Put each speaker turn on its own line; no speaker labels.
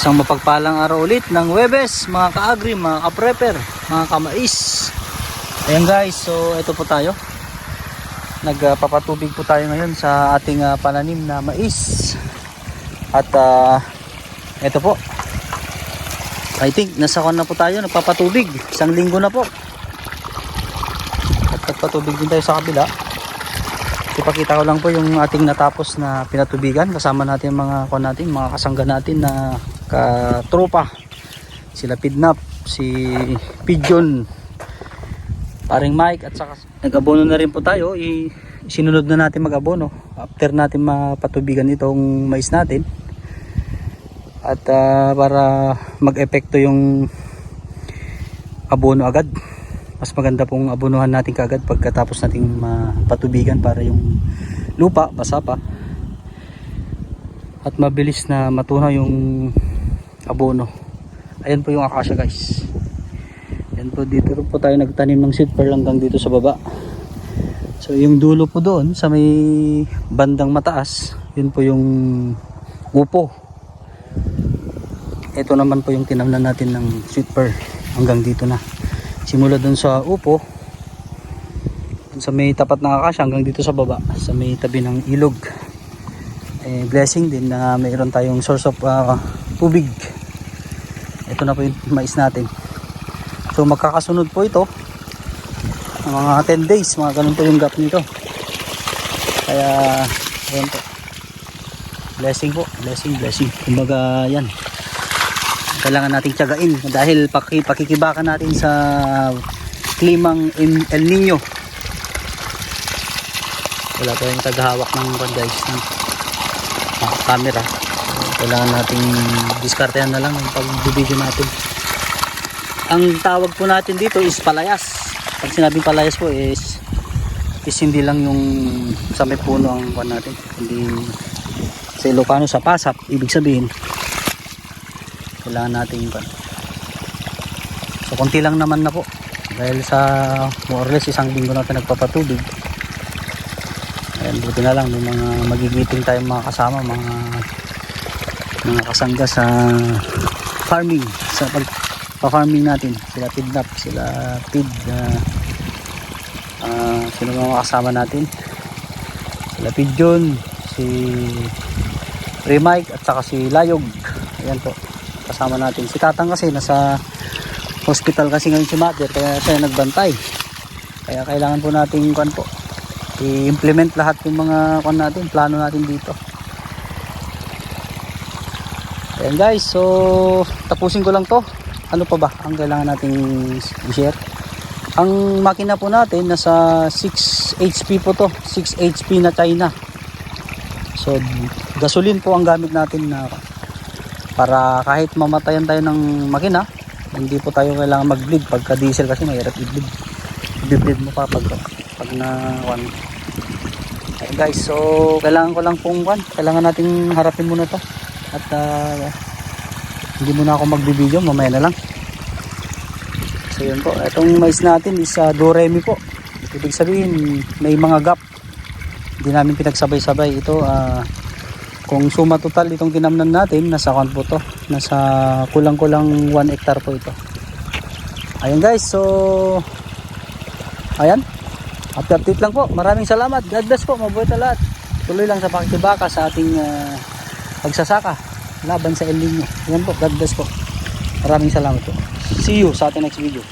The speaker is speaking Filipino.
Isang mapagpalang araw ulit ng Webes, mga ka-agri, mga ka-prepper, mga ka-mais. Ayan guys, so ito po tayo. Nagpapatubig po tayo ngayon sa ating ah, pananim na mais. At ah, ito po. I think nasa kon na po tayo, nagpapatubig. Isang linggo na po. At nagpatubig din tayo sa kabila. Ipakita ko lang po yung ating natapos na pinatubigan kasama natin mga kon natin, mga kasangga natin na katropa. Sila Pidnap, si Pigeon, paring Mike at saka nag-abono na rin po tayo. I sinunod na natin mag-abono after natin mapatubigan itong mais natin. At ah, para mag-epekto yung abono agad mas maganda pong abunuhan natin kaagad pagkatapos nating mapatubigan para yung lupa basa pa at mabilis na matunaw yung abono. Ayan po yung akasya guys. Ayan po dito po tayo nagtanim ng seed pearl hanggang dito sa baba. So yung dulo po doon sa may bandang mataas yun po yung upo. Ito naman po yung tinamnan natin ng sweet pearl hanggang dito na. Simula dun sa upo dun sa may tapat ng akasya hanggang dito sa baba sa may tabi ng ilog. Eh, blessing din na mayroon tayong source of ah, tubig ito na po yung mais natin. So magkakasunod po ito. Mga 10 days mga ganun po yung gap nito. Kaya ayan po. Blessing po blessing blessing. Kumbaga yan. Kailangan nating tiyagain dahil paki, pakikibakan natin sa klimang El Nino. Wala tayong tagahawak ng guys ng ah, camera kailangan nating diskartehan na lang yung pagbibideo natin. Ang tawag po natin dito is palayas. Pag sinabing palayas po is is hindi lang yung sa may puno ang kwan natin. Hindi sa Ilocano sa pasap ibig sabihin kailangan natin yung so konti lang naman na po. Dahil sa more or less isang linggo natin nagpapatubig ayan buti na lang may mga magigiting tayong mga kasama mga mga kasangga sa farming sa pag pa-farming natin. Sila pidnap sila pid uh, uh, sino mga kasama natin. Sila pigeon si Remike at saka si Layog. Ayan po kasama natin. Si Tatang kasi nasa hospital kasi ngayon si Mother kaya siya nagbantay. Kaya kailangan po natin kwan po i-implement lahat yung mga kwan natin plano natin dito ayan guys. So tapusin ko lang to. Ano pa ba ang kailangan nating i-share? Ang makina po natin nasa 6 HP po to. 6 HP na China. So gasoline po ang gamit natin na para kahit mamatayan tayo ng makina hindi po tayo kailangan mag-bleed. Pagka diesel kasi mahirap i-bleed. I-bleed mo pa pag, pag na one. Ayun guys. So kailangan ko lang pong one. Kailangan nating harapin muna to at ah, hindi muna ako magbibideo mamaya na lang. So yun po. Itong mais natin is uh, doremi po. Ibig sabihin may mga gap. Hindi namin pinagsabay-sabay ito ah kung suma total itong tinamnan natin nasa count po to? Nasa kulang-kulang 1 hectare po ito. Ayun guys. So ayan. Update update lang po. Maraming salamat. God bless po. Mabuhay lahat. Tuloy lang sa pakikibaka sa ating ah, pagsasaka laban sa El Nino ayan po God bless po. Maraming salamat po. See you sa ating next video